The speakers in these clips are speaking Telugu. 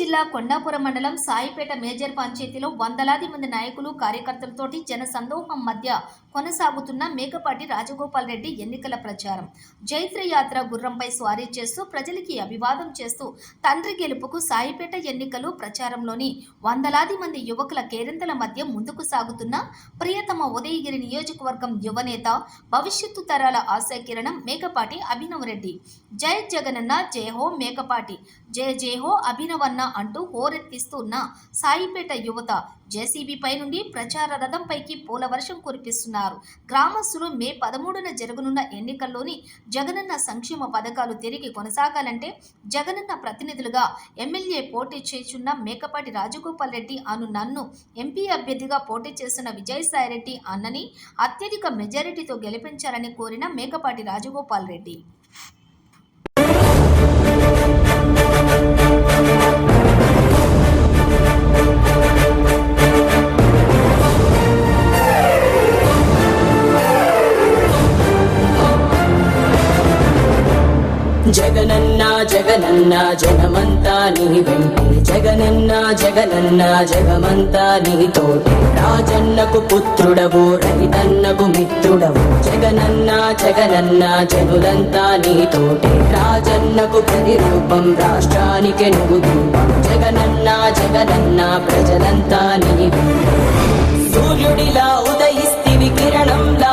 జిల్లా కొండాపురం మండలం సాయిపేట మేజర్ పంచాయతీలో వందలాది మంది నాయకులు కార్యకర్తలతోటి జన సందోహం మధ్య కొనసాగుతున్న మేకపాటి రాజగోపాల్ రెడ్డి ఎన్నికల ప్రచారం. జైత్ర యాత్ర గుర్రంపై స్వారీ చేస్తూ ప్రజలకి అభివాదం చేస్తూ తండ్రి గెలుపుకు సాయిపేట ఎన్నికలు ప్రచారంలోని వందలాది మంది యువకుల కేరింతల మధ్య ముందుకు సాగుతున్న ప్రియతమ ఉదయగిరి నియోజకవర్గం యువనేత భవిష్యత్తు తరాల ఆశాకిరణం మేకపాటి అభినవ్ రెడ్డి. జై జగనన్న జయ హో మేకపాటి. జయ జయ హో అభినవన్న అంటూ హోరెత్తిస్తున్న సాయిపేట యువత జేసీబీపై నుండి ప్రచార రథంపైకి పూల వర్షం కురిపిస్తున్నారు. గ్రామస్తులు మే పదమూడున జరగనున్న ఎన్నికల్లోని జగనన్న సంక్షేమ పథకాలు తిరిగి కొనసాగాలంటే జగనన్న ప్రతినిధులుగా ఎమ్మెల్యే పోటీ చేస్తున్న మేకపాటి రాజగోపాల్ రెడ్డి అను నన్ను ఎంపీ అభ్యర్థిగా పోటీ చేస్తున్న విజయసాయిరెడ్డి అన్నని అత్యధిక మెజారిటీతో గెలిపించాలని కోరిన మేకపాటి రాజగోపాల్ రెడ్డి. జగనన్న జగమంతా నీ వెంటే జగనన్న జగనన్న జగమంతా నీ తోటే. రాజన్నకు పుత్రుడవు రైతన్నకు మిత్రుడవు. జగనన్న జగనన్న జనులంతా నీ తోటే. రాజన్నకు ప్రతిరూపం రాష్ట్రానికి నువ్వు రూపం. జగనన్న జగనన్న ప్రజలంతా నీ వెంటే సూర్యుడిలా ఉదయిస్తివి కిరణంలా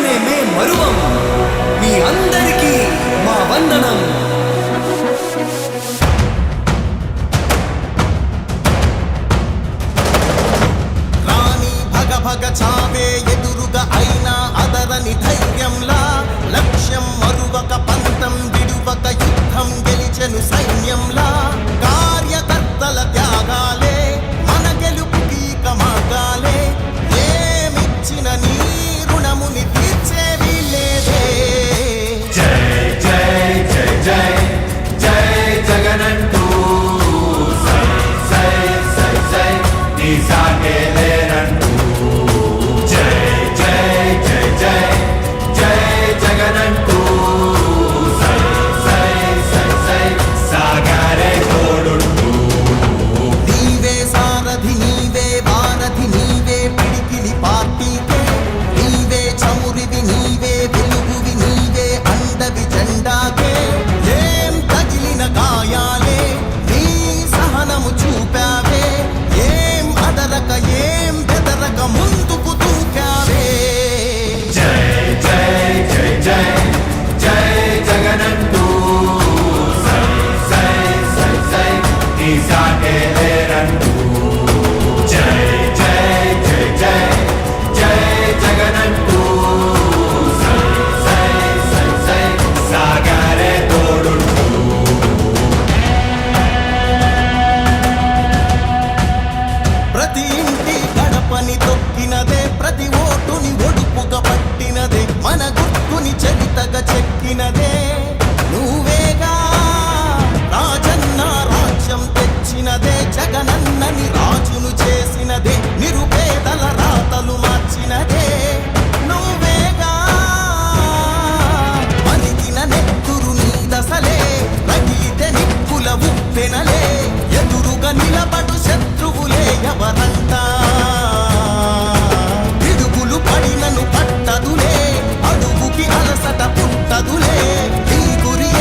సేవలనే మే మరువం. మీ అందరికీ మా వందనం. రాణి భగ భగ చావే ఎదురుగా ఐ ప్రతి ఇంటి గడపని తొక్కినదే ప్రతి ఓటుని ఒడుపుగా పట్టినదే మన గుర్తుని చరితగా చెక్కినదే. கடவுளே நீ குறிய